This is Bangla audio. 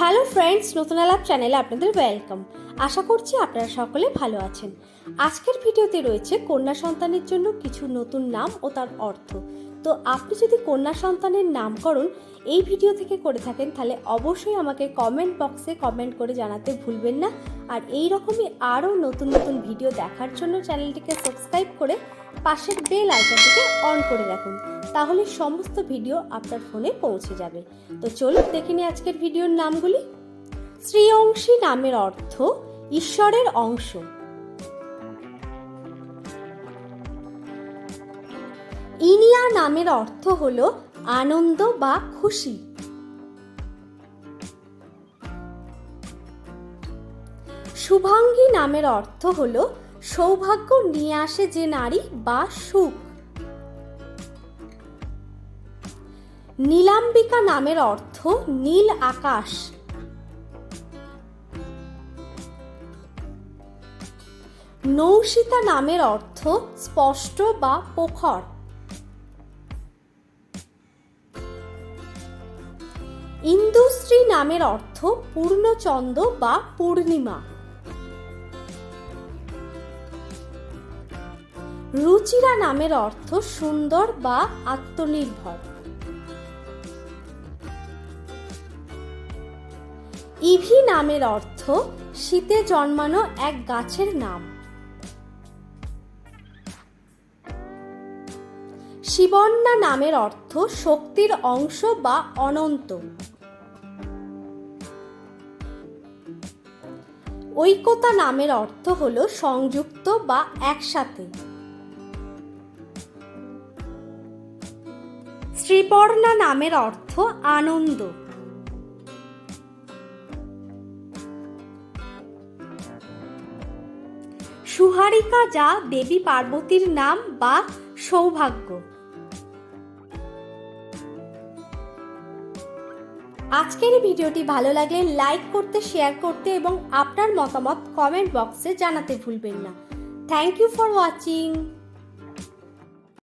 হ্যালো ফ্রেন্ডস নতুন আলাপ চ্যানেলে আপনাদের ওয়েলকাম আশা করছি আপনারা সকলে ভালো আছেন। আজকের ভিডিওতে রয়েছে কন্যা সন্তানের জন্য কিছু নতুন নাম ও তার অর্থ। তো আপনি যদি কন্যা সন্তানের নামকরণ এই ভিডিও থেকে করে থাকেন, তাহলে অবশ্যই আমাকে কমেন্ট বক্সে কমেন্ট করে জানাতে ভুলবেন না। আর এই রকমই আরও নতুন নতুন ভিডিও দেখার জন্য চ্যানেলটিকে সাবস্ক্রাইব করে পাশের বেল আইকনটিকে অন করে রাখুন। তাহলে সমস্ত ভিডিও আপনার ফোনে পৌঁছে যাবে। তো চলুন দেখে নিই আজকের ভিডিওর নামগুলি। শ্রীঅংশী নামের অর্থ ঈশ্বরের অংশ। ইনিয়া নামের অর্থ হল আনন্দ বা খুশি। শুভাঙ্গী নামের অর্থ হল সৌভাগ্য নিয়ে আসে যে নারী বা সুখ। নীলাম্বিকা নামের অর্থ নীল আকাশ। নৌশিতা নামের অর্থ স্পষ্ট বা পোখর। ইন্দুশ্রী নামের অর্থ পূর্ণচন্দ্র বা পূর্ণিমা। রুচিরা নামের অর্থ সুন্দর বা আত্মনির্ভর। ইভি নামের অর্থ শীতে জন্মানো এক গাছের নাম। শিবন্যা নামের অর্থ শক্তির অংশ বা অনন্ত। ঐক্যতা নামের অর্থ হল সংযুক্ত বা একসাথে। শ্রীপর্ণা নামের অর্থ আনন্দ। সুহারিকা যা দেবী পার্বতীর নাম বা সৌভাগ্য। আজকের এই ভিডিওটি ভালো লাগলে লাইক করতে, শেয়ার করতে এবং আপনার মতামত কমেন্ট বক্সে জানাতে ভুলবেন না। Thank you for watching